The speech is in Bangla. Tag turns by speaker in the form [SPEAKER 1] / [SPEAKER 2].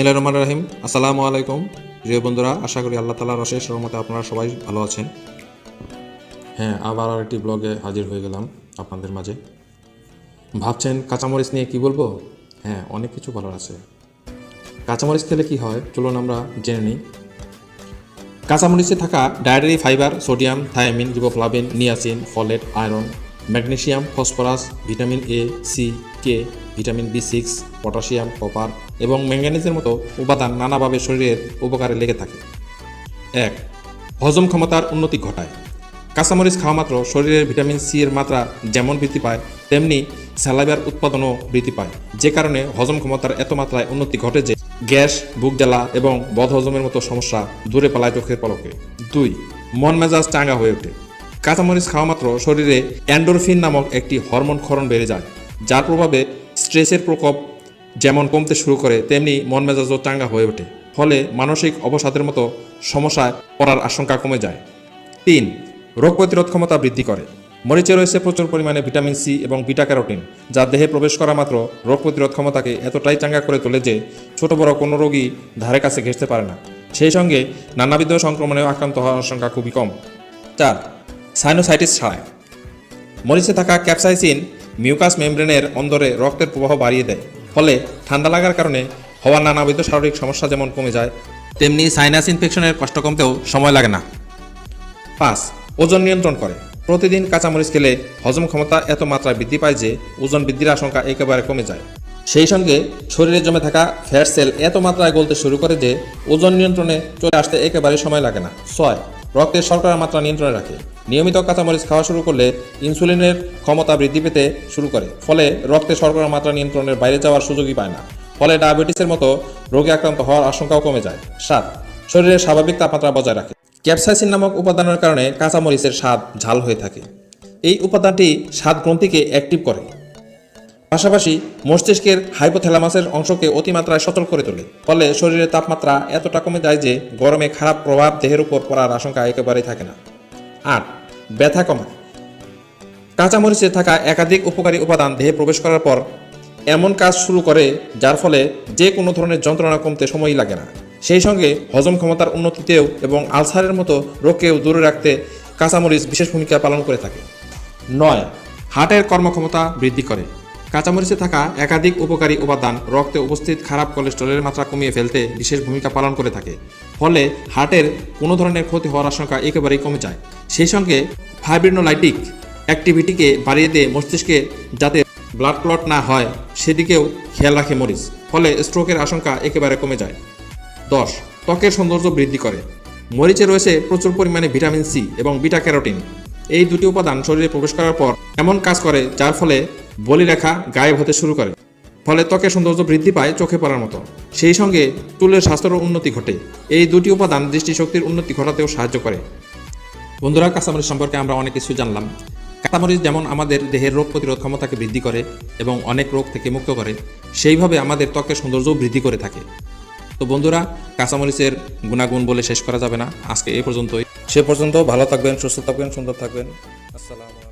[SPEAKER 1] বিসমিল্লাহির রহমানির রহিম। আসসালামু আলাইকুম। প্রিয় বন্ধুরা, আশা করি আল্লাহ তালার অশেষ রহমতে আপনারা সবাই ভালো আছেন। হ্যাঁ আবার আরেকটি ব্লগে হাজির হয়ে গেলাম আপনাদের মাঝে। ভাবছেন কাঁচামরিচ নিয়ে কি বলব? হ্যাঁ অনেক কিছু বলার আছে। কাঁচামরিচ খেলে কি হয়? চলুন আমরা জেনে নিই। কাঁচামরিচে থাকা dietary fibre, sodium, thiamine riboflavin niacin, folate, iron magnesium phosphorus, vitamin A, C, K vitamin B six, potassium, copper এবং ম্যাঙ্গানিজের মতো উপাদান নানাভাবে শরীরের উপকারে লেগে থাকে। এক, হজম ক্ষমতার উন্নতি ঘটায়। কাঁচামরিচ খাওয়া মাত্র শরীরের ভিটামিন সি এর মাত্রা যেমন বৃদ্ধি পায়, তেমনি স্যালাইভার উৎপাদনও বৃদ্ধি পায়। যে কারণে হজম ক্ষমতার এত মাত্রায় উন্নতি ঘটে যে গ্যাস, বুক জ্বালা এবং বদহজমের মতো সমস্যা দূরে পালায় চোখের পলকে। দুই, মন মেজাজ চাঙ্গা হয়ে ওঠে। কাঁচামরিচ খাওয়া মাত্র শরীরে অ্যান্ডোরফিন নামক একটি হরমোন ক্ষরণ বেড়ে যায়, যার প্রভাবে স্ট্রেসের প্রকোপ যেমন কমতে শুরু করে, তেমনি মন মেজাজও চাঙ্গা হয়ে ওঠে। ফলে মানসিক অবসাদের মতো সমস্যায় পড়ার আশঙ্কা কমে যায়। তিন, রোগ প্রতিরোধ ক্ষমতা বৃদ্ধি করে। মরিচে রয়েছে প্রচুর পরিমাণে ভিটামিন সি এবং বিটা ক্যারোটিন, যা দেহে প্রবেশ করা মাত্র রোগ প্রতিরোধ ক্ষমতাকে এতটাই চাঙ্গা করে তোলে যে ছোট বড় কোনো রোগী ধারে কাছে ঘেঁষতে পারে না। সেই সঙ্গে নানাবিধ সংক্রমণেও আক্রান্ত হওয়ার আশঙ্কা খুবই কম। চার, সাইনোসাইটিস ছাড়ায়। মরিচে থাকা ক্যাপসাইসিন মিউকাস মেমব্রেনের অন্দরে রক্তের প্রবাহ বাড়িয়ে দেয়, ফলে ঠান্ডা লাগার কারণে হওয়া নানাবিধ শারীরিক সমস্যা যেমন কমে যায়, তেমনি সাইনাস ইনফেকশনের কষ্ট কমতেও সময় লাগে না। পাঁচ, ওজন নিয়ন্ত্রণ করে। প্রতিদিন কাঁচামরিচ খেলে হজম ক্ষমতা এত মাত্রায় বৃদ্ধি পায় যে ওজন বৃদ্ধির আশঙ্কা একেবারে কমে যায়। সেই সঙ্গে শরীরে জমে থাকা ফ্যাট সেল এত মাত্রায় গলতে শুরু করে যে ওজন নিয়ন্ত্রণে চলে আসতে একেবারে সময় লাগে না। ছয়, রক্তের শর্করার মাত্রা নিয়ন্ত্রণে রাখে। নিয়মিত কাঁচামরিচ খাওয়া শুরু করলে ইনসুলিনের ক্ষমতা বৃদ্ধি পেতে শুরু করে, ফলে রক্তে শর্করার মাত্রা নিয়ন্ত্রণের বাইরে যাওয়ার সুযোগই পায় না। ফলে ডায়াবেটিসের মতো রোগে আক্রান্ত হওয়ার আশঙ্কাও কমে যায়। সাত শরীরের স্বাভাবিক তাপমাত্রা বজায় রাখে। ক্যাপসাইসিন নামক উপাদানের কারণে কাঁচামরিচের স্বাদ ঝাল হয়ে থাকে। এই উপাদানটি স্বাদ গ্রন্থিকে অ্যাক্টিভ করে। পাশাপাশি মস্তিষ্কের হাইপোথ্যালামাসের অংশকে অতিমাত্রায় সচল করে তোলে, ফলে শরীরের তাপমাত্রা এতটা কমে যায় যে গরমে খারাপ প্রভাব দেহের উপর পড়ার আশঙ্কা একেবারেই থাকে না। আট ব্যথা কমায়। কাঁচামরিচে থাকা একাধিক উপকারী উপাদান দেহে প্রবেশ করার পর এমন কাজ শুরু করে যার ফলে যে কোনো ধরনের যন্ত্রণা কমতে সময়ই লাগে না। সেই সঙ্গে হজম ক্ষমতার উন্নতিতেও এবং আলসারের মতো রোগকেও দূরে রাখতে কাঁচামরিচ বিশেষ ভূমিকা পালন করে থাকে। নয়, হার্টের কর্মক্ষমতা বৃদ্ধি করে। কাঁচামরিচে থাকা একাধিক উপকারী উপাদান রক্তে উপস্থিত খারাপ কোলেস্টেরলের মাত্রা কমিয়ে ফেলতে বিশেষ ভূমিকা পালন করে থাকে। ফলে হার্টের কোনো ধরনের ক্ষতি হওয়ার আশঙ্কা একেবারেই কমে যায়। সেই সঙ্গে ফাইব্রিনোলাইটিক অ্যাক্টিভিটিকে বাড়িয়ে দিয়ে মস্তিষ্কে যাতে ব্লাড ক্লট না হয়, সেদিকেও খেয়াল রাখে মরিচ। ফলে স্ট্রোকের আশঙ্কা একেবারে কমে যায়। দশ, ত্বকের সৌন্দর্য বৃদ্ধি করে। মরিচে রয়েছে প্রচুর পরিমাণে ভিটামিন সি এবং বিটা ক্যারোটিন। এই দুটি উপাদান শরীরে প্রবেশ করার পর এমন কাজ করে যার ফলে বলিরেখা গায়েব হতে শুরু করে। ফলে ত্বকের সৌন্দর্য বৃদ্ধি পায় চোখে পড়ার মতো। সেই সঙ্গে চুলের স্বাস্থ্যেরও উন্নতি ঘটে। এই দুটি উপাদান দৃষ্টিশক্তির উন্নতি ঘটাতেও সাহায্য করে। বন্ধুরা, কাঁচামরিচ সম্পর্কে আমরা অনেক কিছু জানলাম। কাঁচামরিচ যেমন আমাদের দেহের রোগ প্রতিরোধ ক্ষমতাকে বৃদ্ধি করে এবং অনেক রোগ থেকে মুক্ত করে, সেইভাবে আমাদের ত্বকের সৌন্দর্যও বৃদ্ধি করে থাকে। তো বন্ধুরা, কাঁচামরিচের গুণাগুণ বলে শেষ করা যাবে না। আজকে এই পর্যন্তই। সে পর্যন্ত ভালো থাকবেন, সুস্থ থাকবেন, সুন্দর থাকবেন। আসসালামু